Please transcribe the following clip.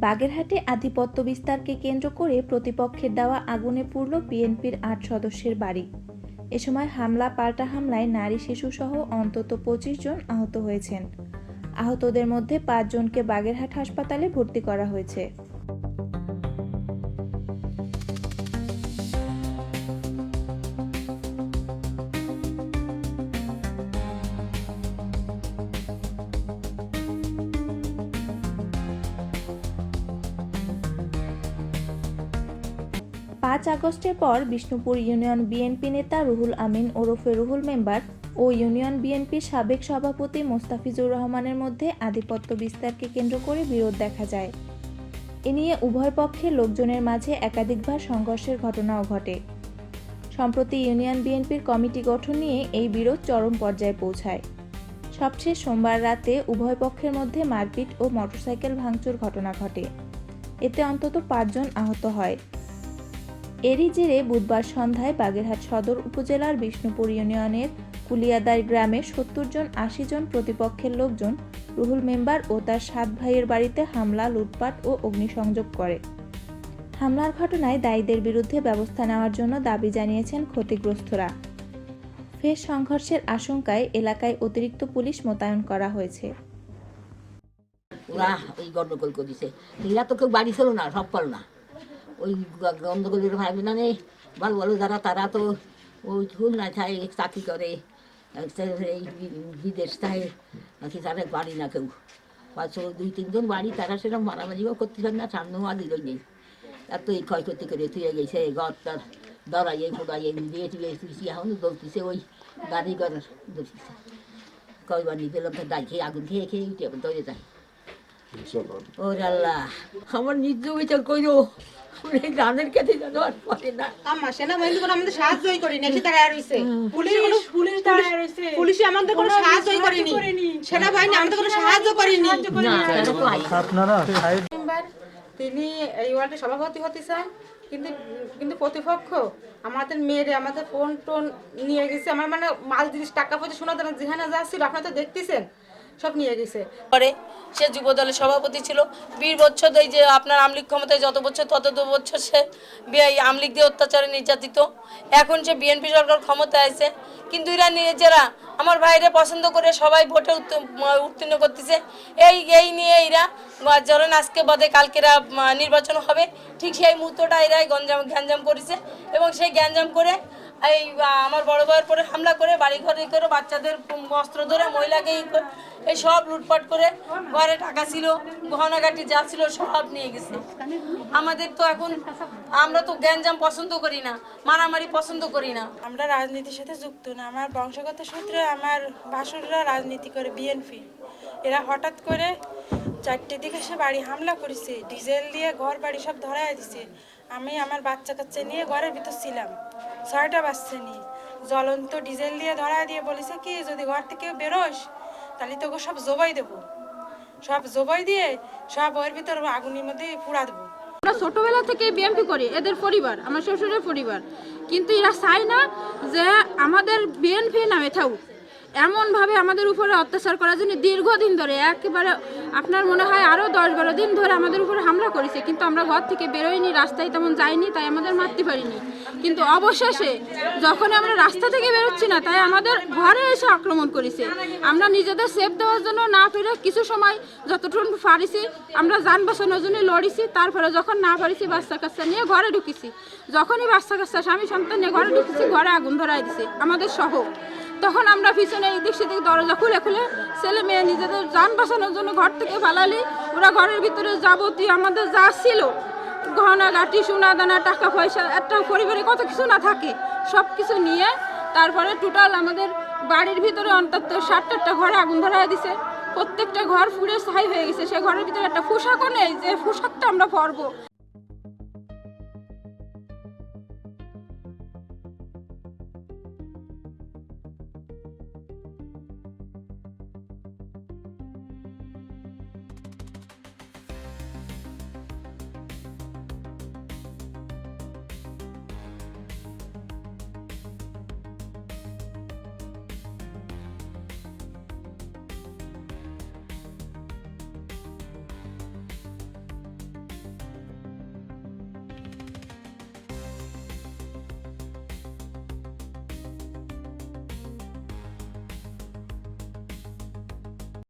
বাগেরহাটে আধিপত্য বিস্তারকে কেন্দ্র করে প্রতিপক্ষের দেওয়া আগুনে পুড়ল বিএনপির আট সদস্যের বাড়ি। এ সময় হামলা, পাল্টা হামলায় নারী শিশুসহ অন্তত পঁচিশ জন আহত হয়েছেন। আহতদের মধ্যে পাঁচজনকে বাগেরহাট হাসপাতালে ভর্তি করা হয়েছে। পাঁচ আগস্টের পর বিষ্ণুপুর ইউনিয়ন বিএনপি নেতা রুহুল আমিন ওরফে রুহুল মেম্বার ও ইউনিয়ন বিএনপির সাবেক সভাপতি মোস্তাফিজুর রহমানের মধ্যে আধিপত্য বিস্তারকে কেন্দ্র করে বিরোধ দেখা যায়। এ নিয়ে উভয় পক্ষের লোকজনের মাঝে একাধিকবার সংঘর্ষের ঘটনাও ঘটে। সম্প্রতি ইউনিয়ন বিএনপির কমিটি গঠন নিয়ে এই বিরোধ চরম পর্যায়ে পৌঁছায়। সবশেষ সোমবার রাতে উভয় পক্ষের মধ্যে মারপিট ও মোটরসাইকেল ভাঙচুর ঘটনা ঘটে। এতে অন্তত পাঁচজন আহত হয়। এরই জেরে বুধবার সন্ধ্যায় বাগেরহাট সদর উপজেলার বিষ্ণুপুর ইউনিয়নের কুলিয়াদার গ্রামে সত্তর জন, আশি জন প্রতিপক্ষের লোকজন, রুহুল মেম্বার ও তার সাত ভাইয়ের বাড়িতে হামলা, লুটপাট ও অগ্নিসংযোগ করে। হামলার ঘটনায় দায়ীদের বিরুদ্ধে ব্যবস্থা নেওয়ার জন্য দাবি জানিয়েছেন ক্ষতিগ্রস্তরা। ফের সংঘর্ষের আশঙ্কায় এলাকায় অতিরিক্ত পুলিশ মোতায়েন করা হয়েছে। ওরা ওই গন্ডগোল করেছে। এরা তো কেউ বাড়ি ছিল না, সব পাল না। ওই গন্ডগোলের ভাই বোনা নেই ভালো ভালো যারা, তারা তো ওই না চাই চাকরি করে। এই বিদেশ চাই নাকি তারা বাড়ি না কেউ। পাঁচ দুই তিনজন বাড়ি, তারা সেরকম মারামারিও করতে পারে না, সামনেও আর দিলই নেই। এত এই ক্ষয়ক্ষতি করে তুই গেছে ঘরটার দরাইয়ে ফোড়াইয়ে দিয়ে তুই তুই এখন দৌড়তেছে ওই গাড়ি ঘর দৌড়তেছে কয়বার পেলাম তো ডাই খেয়ে, আগুন খেয়ে খেয়ে উঠে দৌড়ে যায়। আল্লাহ আমার নিজ বিচার কইরো। গানের কাছে যেন আর পড়ে না। আম্মা সেনাবাহিনী কোনো আমাদের সাহায্যই করেনি এসে তারা রয়েছে পুলিশ কোনো পুলিশ দাঁড়ায় রয়েছে পুলিশে আমাদের কোনো সাহায্যই করেনি। করেনি। সেনাবাহিনী আমাদের কোনো সাহায্য করেনি। না তারা তো আইসে। আপনারা তিনি এই ওয়ার্ডের সভাপতি হতে চান কিন্তু কিন্তু প্রতিপক্ষ আমাদের মেয়েরে আমাদের ফোন টোন নিয়ে গেছে। আমার মানে মাল জিনিস টাকা পয়সা শোনা দেন যেখানে যাচ্ছিল ছিল আপনারা তো দেখতেছেন। সব নিয়ে গেছে। করে সে যুব দলের সভাপতি ছিল। বিশ বছর এই যে আপনার আমলিগ ক্ষমতায় যত বছর, তত দু বছর সে আমলিগ দিয়ে অত্যাচারে নির্যাতিত। এখন সে বিএনপি সরকার ক্ষমতায় আছে। কিন্তু এরা নিজেরা আমার ভাইরে পছন্দ করে সবাই ভোটে উত্তীর্ণ করতেছে। এই এই নিয়ে এরা ধরেন আজকে বাদে কালকেরা নির্বাচন হবে, ঠিক সেই মুহূর্তটা এরাই গঞ্জাম, গ্যাঞ্জাম করেছে। এবং সেই গ্যাঞ্জাম করে এই আমার বড় ভাইয়ের পরে হামলা করে বাড়ি ঘরে করে, বাচ্চাদের বস্ত্র ধরে, মহিলাকে এই সব লুটপাট করে ঘরে টাকা ছিল, গহনাগাটি যা ছিল সব নিয়ে গেছে। আমাদের তো এখন, আমরা তো গ্যাঞ্জাম পছন্দ করি না, মারামারি পছন্দ করি না। আমরা রাজনীতির সাথে যুক্ত না, আমার বংশগত সূত্রে আমার ভাসুররা রাজনীতি করে বিএনপি এরা হঠাৎ করে চারটে দিকে এসে বাড়ি হামলা করেছে, ডিজেল দিয়ে ঘর বাড়ি সব ধরায় দিছে। আমি আমার বাচ্চা কাচ্চা নিয়ে ঘরের ভিতর ছিলাম। ছয়টা বাচ্চা নিয়ে জ্বলন্ত ডিজেল দিয়ে ধরায় দিয়ে বলেছে কি, যদি ঘর থেকে বেরোস, তাহলে তোকে সব জবাই দেবো। সব জবাই দিয়ে সব ওর ভিতর আগুনের মধ্যে পুড়া দেবো। আমরা ছোটবেলা থেকে বিএমপি করি, এদের পরিবার, আমার শ্বশুরের পরিবার। কিন্তু এরা চায় না যে আমাদের বিএনপি নামে থাকুক। এমনভাবে আমাদের উপরে অত্যাচার করার জন্য দীর্ঘদিন ধরে একেবারে আপনার মনে হয় আরও দশ বারো দিন ধরে আমাদের উপরে হামলা করেছে। কিন্তু আমরা ঘর থেকে বেরোইনি, রাস্তায় তেমন যাইনি, তাই আমাদের মারতে পারিনি। কিন্তু অবশেষে যখন আমরা রাস্তা থেকে বেরোচ্ছি না, তাই আমাদের ঘরে এসে আক্রমণ করেছে। আমরা নিজেদের সেফ দেওয়ার জন্য না পেরে কিছু সময় যতটুকু পারিছি, আমরা যান বাঁচানোর জন্য লড়িছি। তারপরে যখন না পারিছি, বাচ্চা কাচ্চা নিয়ে ঘরে ঢুকেছি। যখনই বাচ্চা কাচ্চা, স্বামী সন্তান নিয়ে ঘরে ঢুকেছি, ঘরে আগুন ধরাই দিছে। আমাদের সহ তখন আমরা পিছনে এদিক সেদিক দরজা খুলে খুলে ছেলে মেয়ে নিজেদের যান বাঁচানোর জন্য ঘর থেকে ফালালি ওরা ঘরের ভিতরে যাবতীয় আমাদের যা ছিল, গহনা গাটি সোনা, দানা, টাকা, পয়সা, একটা পরিবারে কত কিছু না থাকে সব কিছু নিয়ে তারপরে টোটাল আমাদের বাড়ির ভিতরে অন্তত ষাটটা ঘরে আগুন ধরা দিছে। প্রত্যেকটা ঘর ফুড়ে ছাই হয়ে গেছে। সে ঘরের ভিতরে একটা পোশাকও নেই যে পোশাকটা আমরা পরবো।